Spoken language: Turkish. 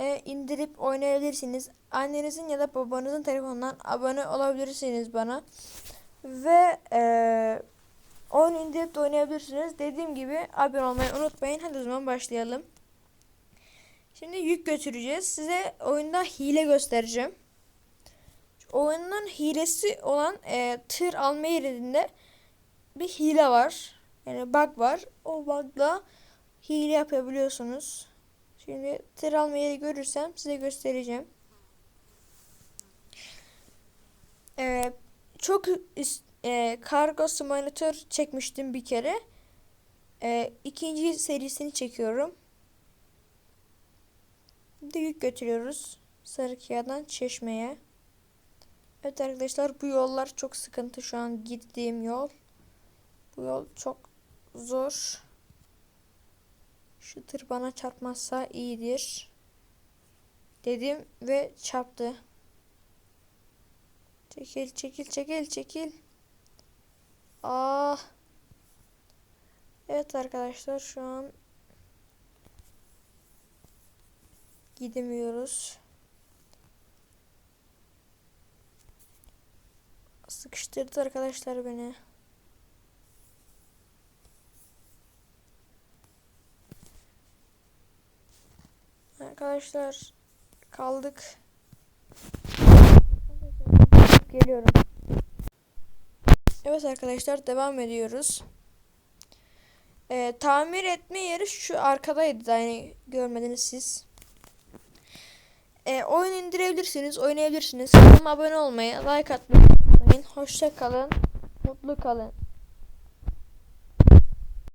e, indirip oynayabilirsiniz. Annenizin ya da babanızın telefonundan abone olabilirsiniz bana. Ve e, oyun indirip de oynayabilirsiniz. Dediğim gibi abone olmayı unutmayın. Hadi o zaman başlayalım. Şimdi yük götüreceğiz. Size oyunda hile göstereceğim. Oyunun hilesi olan e, tır alma yerinde bir hile var. Yani bug var. O bug'la hile yapabiliyorsunuz. Şimdi tır alma yeri görürsem size göstereceğim. Ee, çok e, kargo simülatör çekmiştim bir kere. Ee, ikinci serisini çekiyorum. Bir de yük götürüyoruz. Sarıkaya'dan Çeşme'ye. Evet arkadaşlar bu yollar çok sıkıntı şu an gittiğim yol. Bu yol çok zor. Şu tır bana çarpmazsa iyidir. Dedim ve çarptı. Çekil çekil çekil çekil. Ah. Evet arkadaşlar şu an gidemiyoruz. Sıkıştırdı arkadaşlar beni. Arkadaşlar kaldık. Geliyorum. Evet arkadaşlar devam ediyoruz. Ee, tamir etme yeri şu arkadaydı yani görmediniz siz. Ee, oyun indirebilirsiniz, oynayabilirsiniz. Kanalıma abone olmayı, like atmayı unutmayın. Hoşça kalın, mutlu kalın.